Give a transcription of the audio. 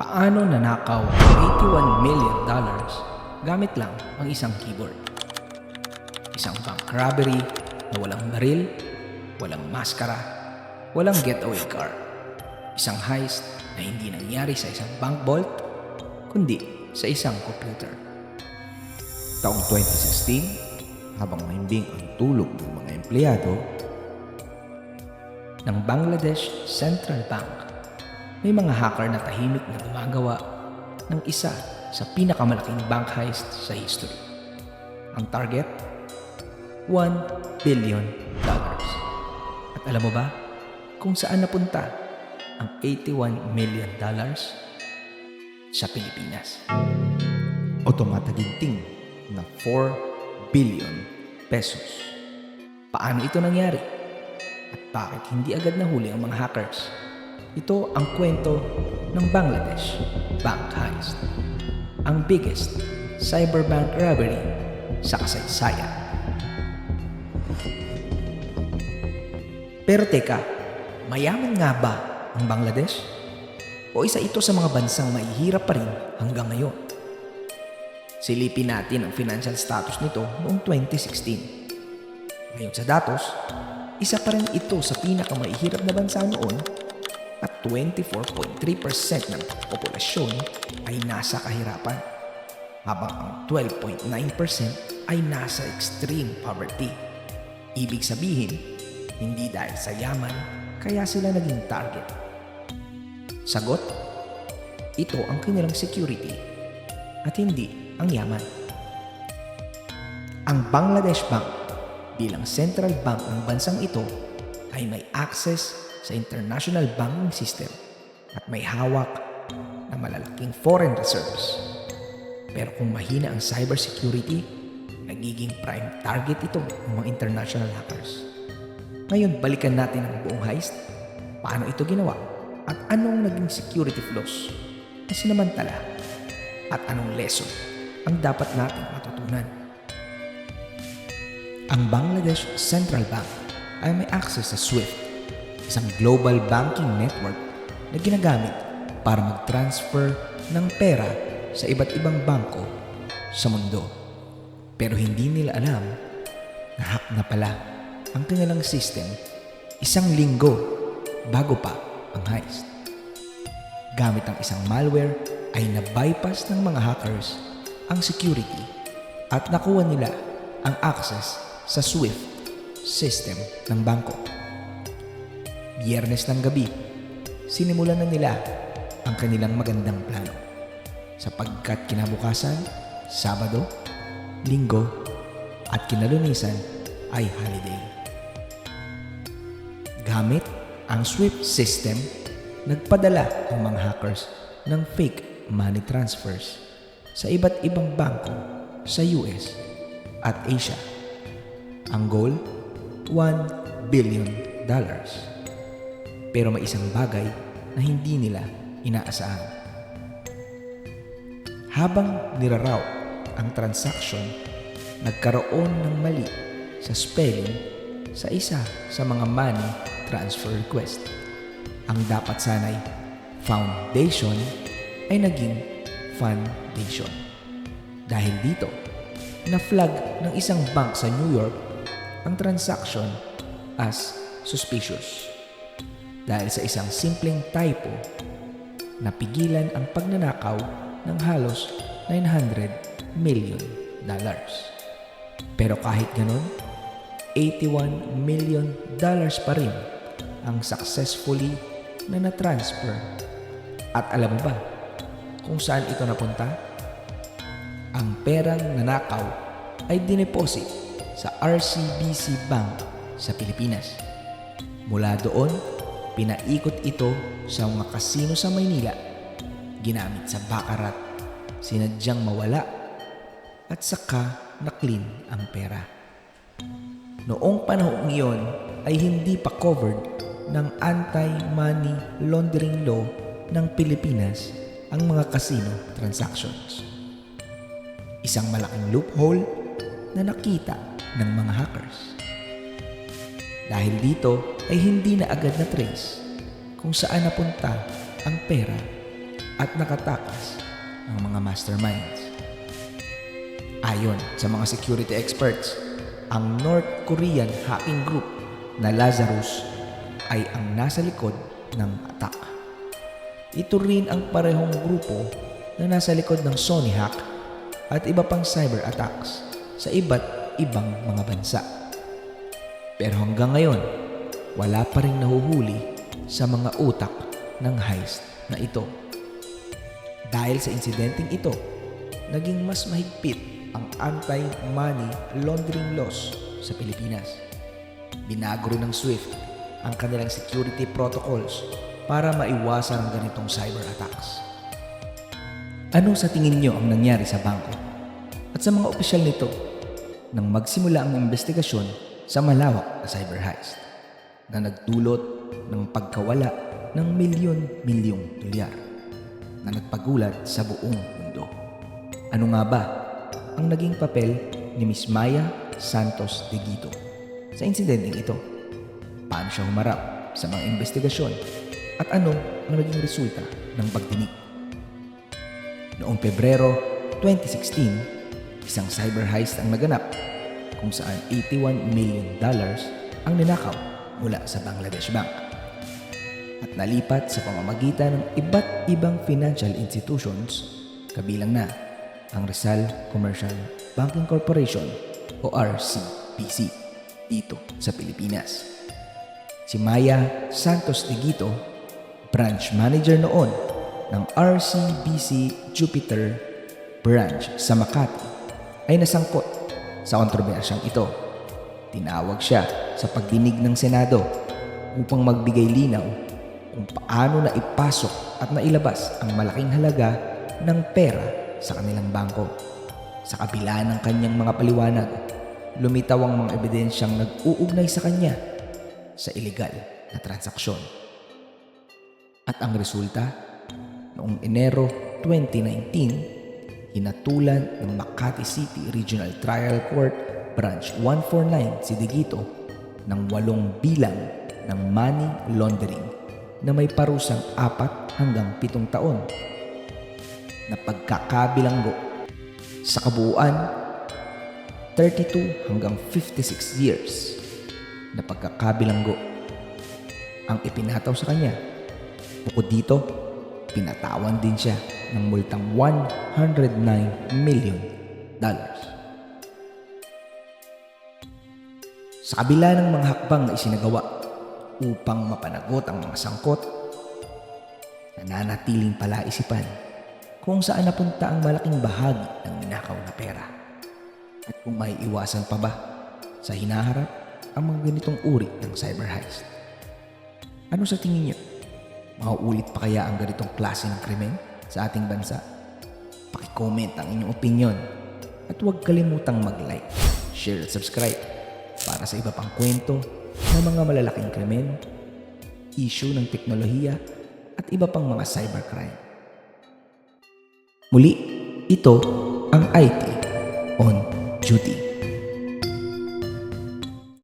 Paano nanakaw ang 81 million dollars gamit lang ang isang keyboard? Isang bank robbery na walang baril, walang maskara, walang getaway car. Isang heist na hindi nangyari sa isang bank vault, kundi sa isang computer. Taong 2016, habang mahimbing ang tulog ng mga empleyado, ng Bangladesh Central Bank. May mga hacker na tahimik na gumagawa ng isa sa pinakamalaking bank heist sa history. Ang target? 1 billion dollars. At alam mo ba kung saan napunta ang 81 million dollars? Sa Pilipinas. o tumataginting na 4 billion pesos. Paano ito nangyari? At bakit hindi agad nahuli ang mga hackers? Ito ang kwento ng Bangladesh Bank Heist. Ang biggest cyberbank robbery sa kasaysayan. Pero teka, mayaman nga ba ang Bangladesh? O isa ito sa mga bansang mahihirap pa rin hanggang ngayon? Silipin natin ang financial status nito noong 2016. Ngayon sa datos, isa pa rin ito sa pinakamahihirap na bansa noon at 24.3% ng populasyon ay nasa kahirapan habang ang 12.9% ay nasa extreme poverty. Ibig sabihin, hindi dahil sa yaman kaya sila naging target. Sagot? Ito ang kanilang security at hindi ang yaman. Ang Bangladesh Bank bilang central bank ng bansang ito ay may access sa international banking system at may hawak na malalaking foreign reserves. Pero kung mahina ang cybersecurity, nagiging prime target ito ng mga international hackers. Ngayon, balikan natin ang buong heist. Paano ito ginawa? At anong naging security flaws na sinamantala? At anong lesson ang dapat nating matutunan? Ang Bangladesh Central Bank ay may access sa SWIFT, isang global banking network na ginagamit para mag-transfer ng pera sa iba't ibang bangko sa mundo. Pero hindi nila alam na hack na pala ang kanilang system isang linggo bago pa ang heist. Gamit ang isang malware ay na-bypass ng mga hackers ang security at nakuha nila ang access sa SWIFT system ng bangko. Biyernes ng gabi, sinimulan na nila ang kanilang magandang plano. Sapagkat kinabukasan, Sabado, Linggo, at kinalunisan ay holiday. Gamit ang SWIFT system, nagpadala ang mga hackers ng fake money transfers sa iba't ibang bangko sa US at Asia. Ang goal, 1 billion dollars. Pero may isang bagay na hindi nila inaasahan. Habang niraraw ang transaction, nagkaroon ng mali sa spelling sa isa sa mga money transfer request. Ang dapat sanay foundation ay naging foundation. Dahil dito, na-flag ng isang bank sa New York ang transaction as suspicious. Dahil sa isang simpleng typo, napigilan ang pagnanakaw ng halos 900 million dollars. Pero kahit ganun, 81 million dollars pa rin ang successfully na na-transfer. At alam mo ba kung saan ito napunta? Ang perang nanakaw ay dineposit sa RCBC Bank sa Pilipinas. Mula doon, pinaikot ito sa mga kasino sa Maynila, ginamit sa bakarat, sinadyang mawala, at saka na-clean ang pera. Noong panahong iyon ay hindi pa covered ng anti-money laundering law ng Pilipinas ang mga casino transactions. Isang malaking loophole na nakita ng mga hackers. Dahil dito ay hindi na agad na trace kung saan napunta ang pera at nakatakas ang mga masterminds. Ayon sa mga security experts, ang North Korean hacking group na Lazarus ay ang nasa likod ng attack. Ito rin ang parehong grupo na nasa likod ng Sony hack at iba pang cyber attacks sa iba't ibang mga bansa. Pero hanggang ngayon, wala pa rin nahuhuli sa mga utak ng heist na ito. Dahil sa insidenteng ito, naging mas mahigpit ang anti-money laundering laws sa Pilipinas. Binago ng SWIFT ang kanilang security protocols para maiwasan ang ganitong cyber attacks. Ano sa tingin nyo ang nangyari sa bangko? At sa mga opisyal nito nang magsimula ang investigasyon sa malawak na cyber heist na nagdulot ng pagkawala ng milyon-milyong dolyar na nagpagulat sa buong mundo. Ano nga ba ang naging papel ni Miss Maya Santos de Guito sa insidenteng ito? Paano siya humarap sa mga investigasyon at ano ang naging resulta ng pagdinig? Noong Pebrero 2016, isang cyber heist ang naganap kung saan 81 million dollars ang ninakaw mula sa Bangladesh Bank at nalipat sa pamamagitan ng iba't ibang financial institutions kabilang na ang Rizal Commercial Banking Corporation o RCBC dito sa Pilipinas. Si Maya Santos de Guito, branch manager noon ng RCBC Jupiter branch sa Makati, ay nasangkot sa kontrobersyang ito. Tinawag siya sa pagdinig ng Senado upang magbigay linaw kung paano na ipasok at nailabas ang malaking halaga ng pera sa kanilang bangko. Sa kabila ng kanyang mga paliwanag, lumitaw ang mga ebidensyang nag-uugnay sa kanya sa ilegal na transaksyon. At ang resulta, noong Enero 2019, hinatulan ng Makati City Regional Trial Court Branch 149 si Digito ng walong bilang ng money laundering na may parusang apat hanggang pitong taon na pagkakabilanggo sa kabuuan 32 hanggang 56 years na pagkakabilanggo ang ipinataw sa kanya. Bukod dito, pinatawan din siya ng multang 109 million dollars. Sa kabila ng mga hakbang na isinagawa upang mapanagot ang mga sangkot, nananatiling palaisipan kung saan napunta ang malaking bahagi ng ninakaw na pera. At kung may iwasan pa ba sa hinaharap ang mga ganitong uri ng cyber heist. Ano sa tingin niyo? Mauulit pa kaya ang ganitong klase ng krimen sa ating bansa? Paki-comment ang inyong opinion at huwag kalimutang mag-like, share at subscribe para sa iba pang kwento ng mga malalaking krimen, issue ng teknolohiya at iba pang mga cybercrime. Muli, ito ang IT on duty.